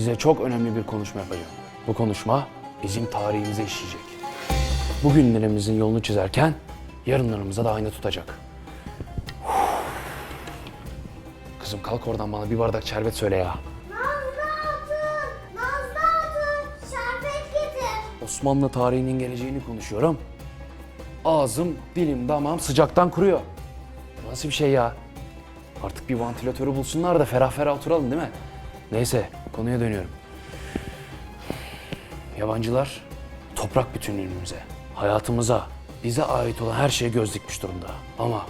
size çok önemli bir konuşma yapacağım. Bu konuşma bizim tarihimize işleyecek. Bugünlerimizin yolunu çizerken yarınlarımıza da ayna tutacak. Kızım kalk oradan bana bir bardak şerbet söyle ya. Nazlı! Nazlı! Şerbet getir. Osmanlı tarihinin geleceğini konuşuyorum. Ağzım, dilim, damağım sıcaktan kuruyor. Nasıl bir şey ya? Artık bir vantilatörü bulsunlar da ferah ferah oturalım değil mi? Neyse, konuya dönüyorum. Yabancılar toprak bütünlüğümüze, hayatımıza, bize ait olan her şeye göz dikmiş durumda. Ama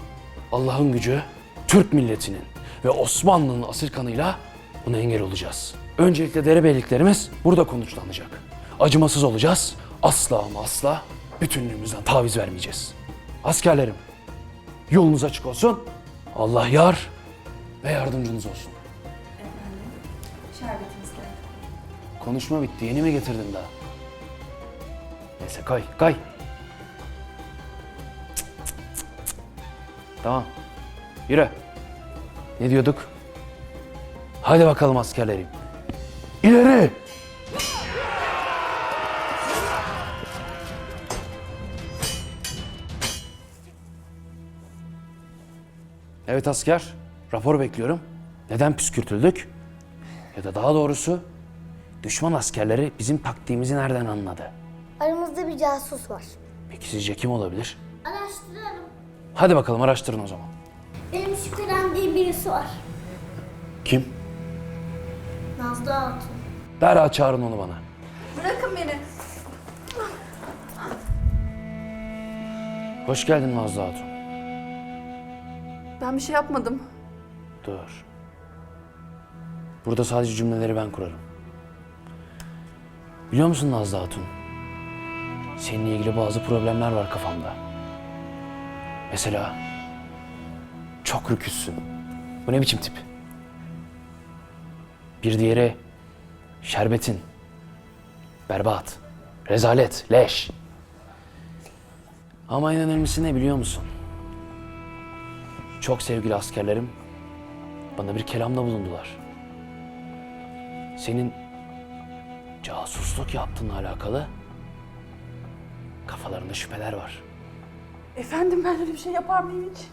Allah'ın gücü Türk milletinin ve Osmanlı'nın asil kanıyla buna engel olacağız. Öncelikle derebeyliklerimiz burada konuşlanacak. Acımasız olacağız. Asla ama asla bütünlüğümüzden taviz vermeyeceğiz. Askerlerim, yolunuz açık olsun. Allah yar ve yardımcınız olsun. Şerbetimiz geldi. Konuşma bitti. Yeni mi getirdin daha? Neyse kay, kay. Tamam. Yürü. Ne diyorduk? Hadi bakalım askerlerim. İleri! Evet asker, rapor bekliyorum. Neden püskürtüldük? Ya da daha doğrusu düşman askerleri bizim taktiğimizi nereden anladı? Aramızda bir casus var. Peki sizce kim olabilir? Araştıralım. Hadi bakalım araştırın o zaman. Benim şüphelendiğim birisi var. Kim? Nazlı Hatun. Derhal çağırın onu bana. Bırakın beni. Hoş geldin Nazlı Hatun. Ben bir şey yapmadım. Dur. Burada sadece cümleleri ben kurarım. Biliyor musun Nazlı Hatun? Seninle ilgili bazı problemler var kafamda. Mesela çok rüküssün. Bu ne biçim tip? Bir diğeri şerbetin. Berbat. Rezalet. Leş. Ama en önemlisi ne biliyor musun? Çok sevgili askerlerim bana bir kelamda bulundular. Senin casusluk yaptığınla alakalı kafalarında şüpheler var. Efendim ben öyle bir şey yapar mıyım hiç?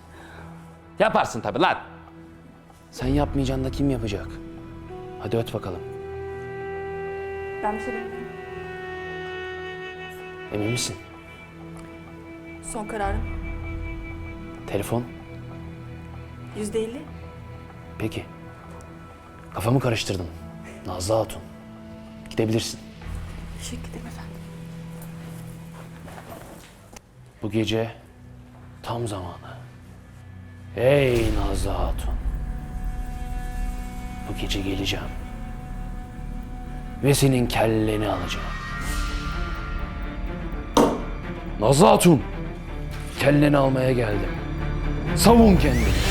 Yaparsın tabii lan. Sen yapmayacaksın da kim yapacak? Hadi öt bakalım. Ben bir şey bilmiyorum. Emin misin? Son kararım. Telefon? Yüzde elli. Peki. Kafamı karıştırdın. Nazlı Hatun. Gidebilirsin. Teşekkür ederim efendim. Bu gece tam zamanı. Ey Nazlı Hatun. Bu gece geleceğim. Ve senin kelleni alacağım. Nazlı Hatun. Kelleni almaya geldim. Savun kendini.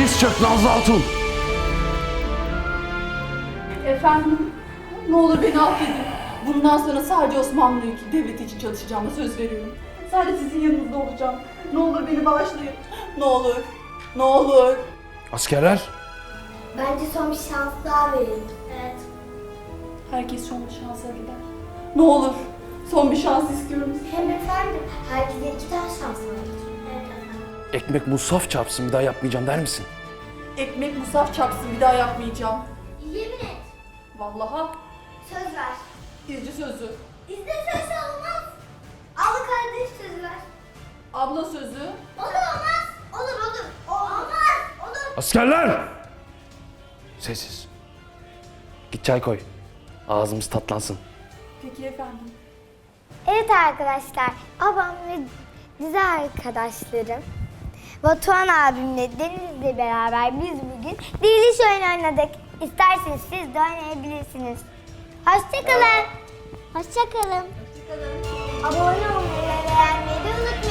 Diz çök Nazlı Hatun. Efendim ne olur beni affedin. Bundan sonra sadece Osmanlı Devleti için çalışacağıma söz veriyorum. Sadece sizin yanınızda olacağım. Ne olur beni bağışlayın. Ne olur. Ne olur. Askerler. Bence son bir şans daha verelim. Evet. Herkes son bir şansa gider. Ne olur. Son bir şans istiyorum. Hem efendim herkese iki tane şans vardır. Ekmek musaf çarpsın bir daha yapmayacağım der misin? Ekmek musaf çapsın bir daha yapmayacağım. Yemin et. Vallaha Söz ver. izci sözü. Bizde söz olmaz. Al kardeş söz ver. Abla sözü. Olur olmaz. Olur olur. Olmaz. Olur. Askerler! Sessiz. Git çay koy. Ağzımız tatlansın. Peki efendim. Evet arkadaşlar, babam ve dizi arkadaşlarım Batuhan abimle Deniz'le beraber biz bugün diriliş oyunu oynadık. İsterseniz siz de oynayabilirsiniz. Hoşçakalın. Hoşçakalın. Hoşçakalın. Abone olmayı ve beğenmeyi unutmayın.